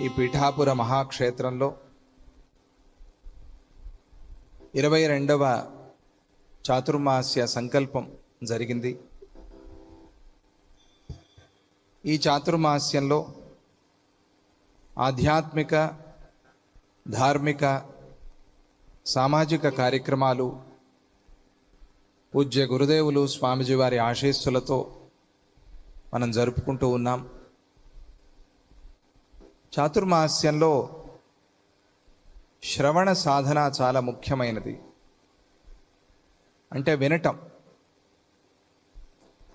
ఈ పీఠాపుర మహాక్షేత్రంలో ఇరవై రెండవ చాతుర్మాస్య సంకల్పం జరిగింది. ఈ చాతుర్మాస్యంలో ఆధ్యాత్మిక ధార్మిక సామాజిక కార్యక్రమాలు పూజ్య గురుదేవులు స్వామిజీ వారి ఆశీస్సులతో మనం జరుపుకుంటూ ఉన్నాం. చాతుర్మాస్యంలో శ్రవణ సాధన చాలా ముఖ్యమైనది. అంటే వినటం.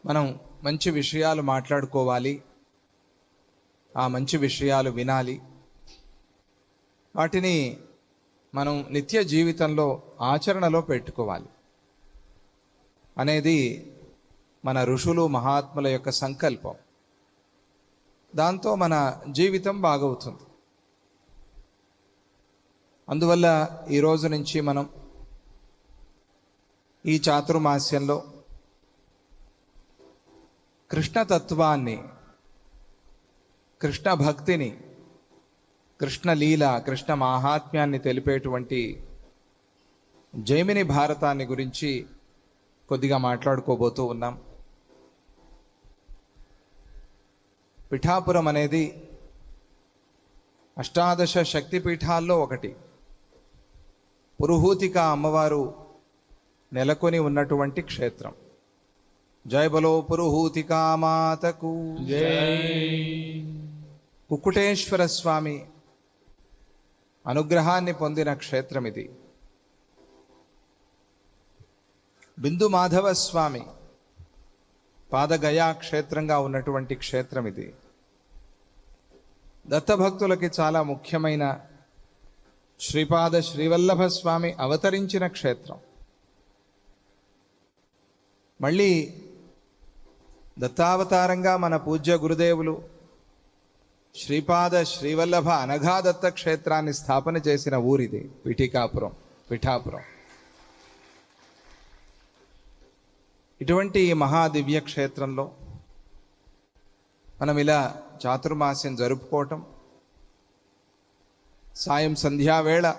మనం మంచి విషయాలు మాట్లాడుకోవాలి. ఆ మంచి విషయాలు వినాలి. వాటిని మనం నిత్య జీవితంలో ఆచరణలో పెట్టుకోవాలి. అనేది మన ఋషులు మహాత్ముల యొక్క సంకల్పం. దాంతో మన జీవితం బాగవుతుంది. అందువల్ల ఈ రోజు నుంచి మనం ఈ చాతుర్మాస్యంలో కృష్ణతత్వాన్ని కృష్ణ భక్తిని కృష్ణ లీల కృష్ణ మాహాత్మ్యాన్ని తెలిపేటువంటి జైమిని భారతాన్ని గురించి కొద్దిగా మాట్లాడుకోబోతూ ఉన్నాం. పిఠాపురం అనేది అష్టాదశ శక్తి పీఠాల్లో ఒకటి. పురుహూతిక అమ్మవారు నెలకొని ఉన్నటువంటి క్షేత్రం. జయ బలో పురుహూతికా మాతకు. కుక్కుటేశ్వర స్వామి అనుగ్రహాన్ని పొందిన క్షేత్రం ఇది. బిందు మాధవ స్వామి పాదగయా క్షేత్రంగా ఉన్నటువంటి క్షేత్రం ఇది. దత్తభక్తులకి చాలా ముఖ్యమైన శ్రీపాద శ్రీవల్లభ స్వామి అవతరించిన క్షేత్రం. మళ్ళీ దత్తావతారంగా మన పూజ్య గురుదేవులు శ్రీపాద శ్రీవల్లభ అనఘాదత్త క్షేత్రాన్ని స్థాపన చేసిన ఊరిది పిఠికాపురం పిఠాపురం. ఇటువంటి మహాదివ్య క్షేత్రంలో మనం ఇలా చాతుర్మాస్యం జరుపుకోవటం సాయం సంధ్యావేళ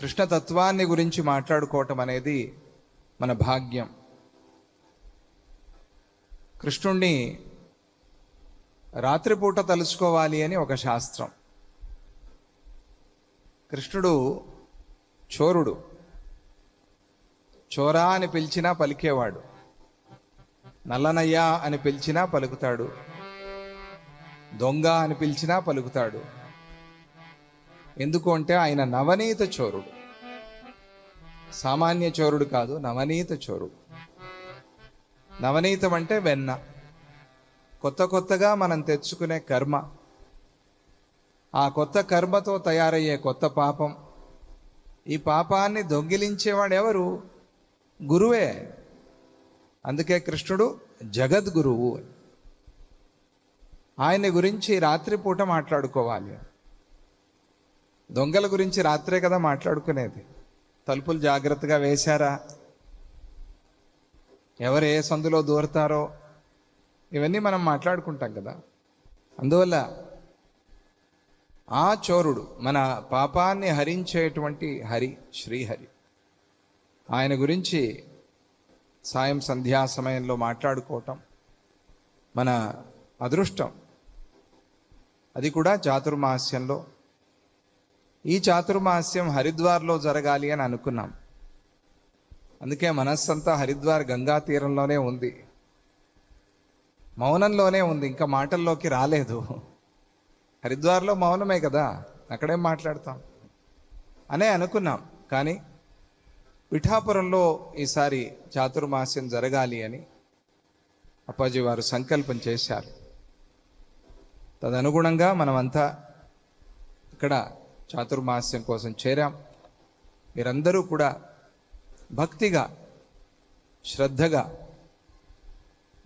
కృష్ణతత్వాన్ని గురించి మాట్లాడుకోవటం అనేది మన భాగ్యం. కృష్ణుణ్ణి రాత్రిపూట తలుచుకోవాలి అని ఒక శాస్త్రం. కృష్ణుడు చోరుడు. చోరా అని పిలిచినా పలికేవాడు. నల్లనయ్యా అని పిలిచినా పలుకుతాడు. దొంగ అని పిలిచినా పలుకుతాడు. ఎందుకు అంటే ఆయన నవనీత చోరుడు. సామాన్య చోరుడు కాదు నవనీత చోరుడు. నవనీతం అంటే వెన్న. కొత్త కొత్తగా మనం తెచ్చుకునే కర్మ. ఆ కొత్త కర్మతో తయారయ్యే కొత్త పాపం. ఈ పాపాన్ని దొంగిలించేవాడు ఎవరు గురువే. అందుకే కృష్ణుడు జగద్గురువు ఆయన గురించి రాత్రిపూట మాట్లాడుకోవాలి. దొంగల గురించి రాత్రే కదా మాట్లాడుకునేది. తలుపులు జాగ్రత్తగా వేశారా? ఎవరు ఏ సందులో దూరతారో? ఇవన్నీ మనం మాట్లాడుకుంటాం కదా. అందువల్ల ఆ చోరుడు మన పాపాన్ని హరించేటువంటి హరి శ్రీహరి. ఆయన గురించి సాయం సంధ్యా సమయంలో మాట్లాడుకోవటం మన అదృష్టం. అది కూడా చాతుర్మాస్యంలో. ఈ చాతుర్మాస్యం హరిద్వార్లో జరగాలి అని అనుకున్నాం. అందుకే మనస్సంతా హరిద్వార్ గంగా తీరంలోనే ఉంది. మౌనంలోనే ఉంది. ఇంకా మాటల్లోకి రాలేదు. హరిద్వార్లో మౌనమే కదా. అక్కడేం మాట్లాడతాం? అనే అనుకున్నాం. కానీ పిఠాపురంలో ఈసారి చాతుర్మాస్యం జరగాలి అని అప్పాజీ వారు సంకల్పం చేశారు. తదనుగుణంగా మనమంతా ఇక్కడ చాతుర్మాస్యం కోసం చేరాం. మీరందరూ కూడా భక్తిగా శ్రద్ధగా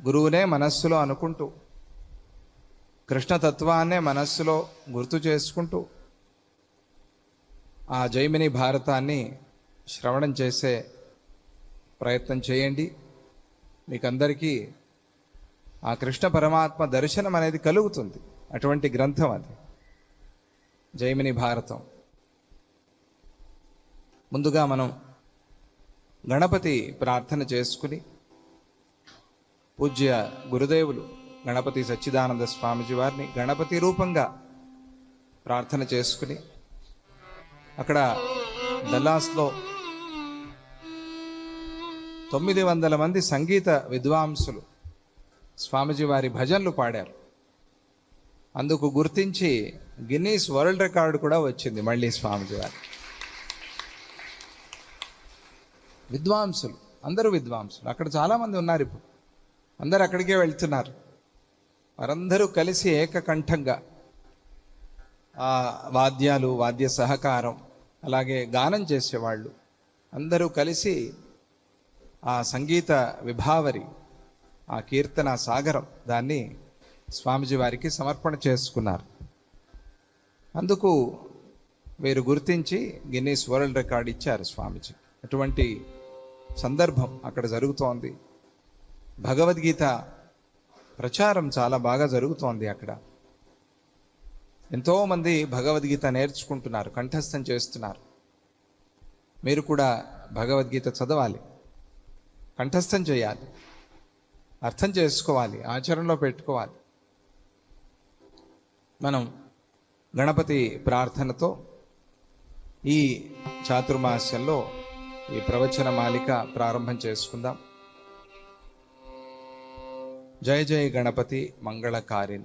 గురువునే మనస్సులో అనుకుంటూ కృష్ణతత్వాన్నే మనస్సులో గుర్తు చేసుకుంటూ ఆ జైమిని భారతాన్ని శ్రవణం చేసే ప్రయత్నం చేయండి. మీకందరికీ ఆ కృష్ణ పరమాత్మ దర్శనం అనేది కలుగుతుంది. అటువంటి గ్రంథం అది. జైమిని భారతం. ముందుగా మనం గణపతి ప్రార్థన చేసుకుని పూజ్య గురుదేవులు గణపతి సచ్చిదానంద స్వామిజీ వారిని గణపతి రూపంగా ప్రార్థన చేసుకుని అక్కడ డల్లాస్లో తొమ్మిది వందల మంది సంగీత విద్వాంసులు స్వామిజీ వారి భజనలు పాడారు. అందుకు గుర్తించి గిన్నీస్ వరల్డ్ రికార్డు కూడా వచ్చింది మళ్ళీ స్వామిజీ వారి. విద్వాంసులు అందరూ విద్వాంసులు. అక్కడ చాలామంది ఉన్నారు ఇప్పుడు. అందరు అక్కడికే వెళ్తున్నారు. వారందరూ కలిసి ఏకకంఠంగా ఆ వాద్యాలు వాద్య సహకారం అలాగే గానం చేసేవాళ్ళు. అందరూ కలిసి ఆ సంగీత విభావరి ఆ కీర్తన సాగరం దాన్ని స్వామిజీ వారికి సమర్పణ చేసుకున్నారు. అందుకు వీరు గుర్తించి గిన్నీస్ వరల్డ్ రికార్డ్ ఇచ్చారు స్వామిజీ. అటువంటి సందర్భం అక్కడ జరుగుతోంది. భగవద్గీత ప్రచారం చాలా బాగా జరుగుతోంది అక్కడ. ఎంతోమంది భగవద్గీత నేర్చుకుంటున్నారు కంఠస్థం చేస్తున్నారు. మీరు కూడా భగవద్గీత చదవాలి. కంఠస్థం చేయాలి. అర్థం చేసుకోవాలి. ఆచరణలో పెట్టుకోవాలి. మనం గణపతి ప్రార్థనతో ఈ చాతుర్మాస్యంలో ఈ ప్రవచన మాలిక ప్రారంభం చేసుకుందాం. జయ జయ గణపతి మంగళకారిన్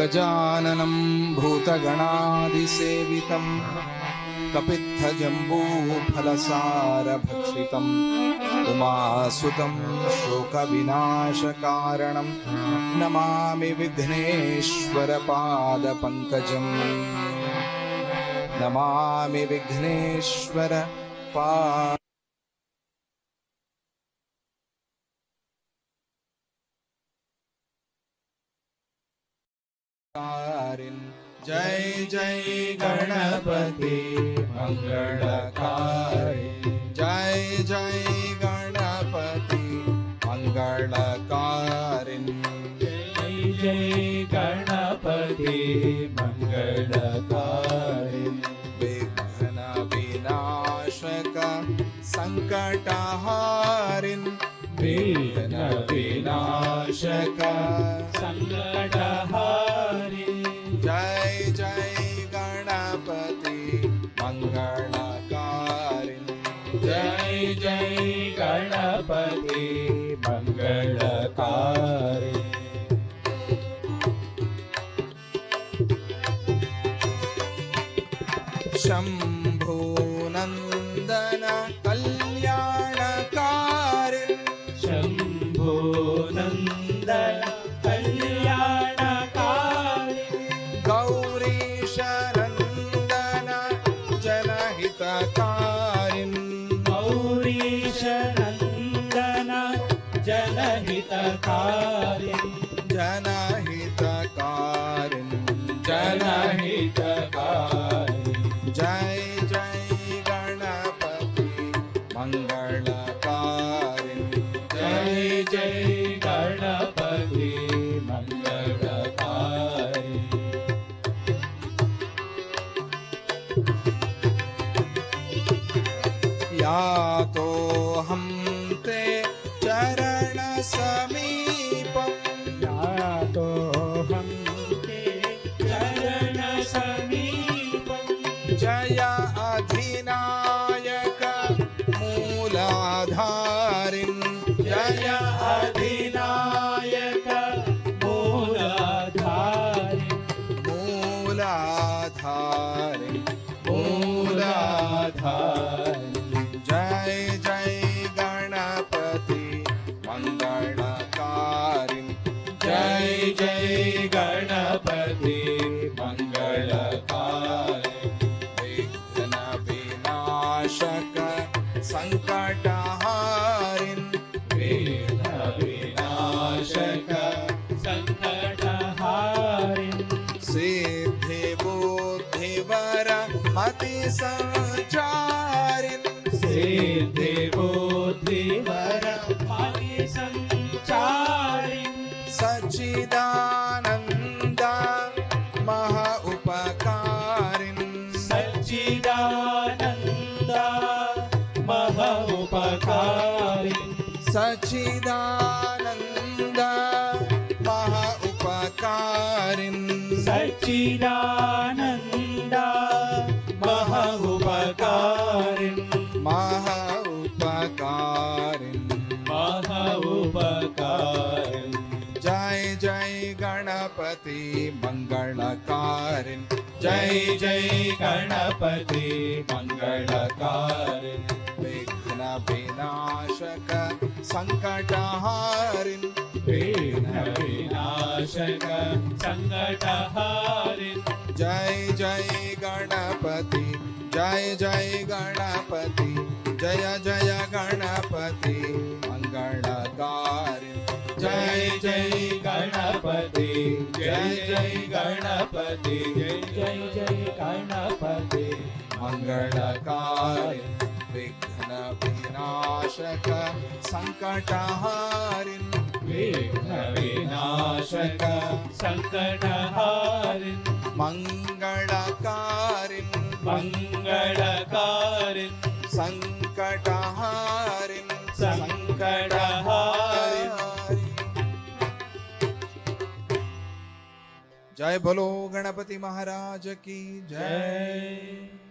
గజాననం भूतगणादिसेवितम् कपित्थजम्बूफलसारभक्षितम् उमासुतम् शोकविनाशकारणम् नमामि विघ्नेश्वरपादपङ्कजम् नमामि विघ्नेश्वर पा सुविनाशकारणम् जय जय गणपति मंगलकारी। जय जय गणपति मंगलकारिन् जय जय गणपति मङ्गलकारि विघ्न विनाशक संकटहारिन् जय कर्णपदे मङ्गता यातोहं ते चरणसमीपं। यातोहं ते चरणसमीपम् जय अधिना जाति संचारिन सिद्धि बुद्धि वरमाली संचारिन सच्चिदानंद महा उपकारिन सच्चिदानंद महा उपकारिन सच्चिदानंद महा उपकारिन सच्चिदानंद मङ्गलकारिन् जय जय गणपति मङ्गलकारिन् विघ्न विनाशक सङ्कटहारिन् विघ्न विनाशक सङ्कटहारिन् जय जय गणपति। जय जय गणपति। जय जय गणपति गणपति जय जय जय गणपति। मङ्गलकारिन् विघ्न विनाशक सङ्कटहारिन् विघ्न विनाशक। सङ्कटहारिन् मङ्गलकारिन् जय बोलो गणपति महाराज की जय।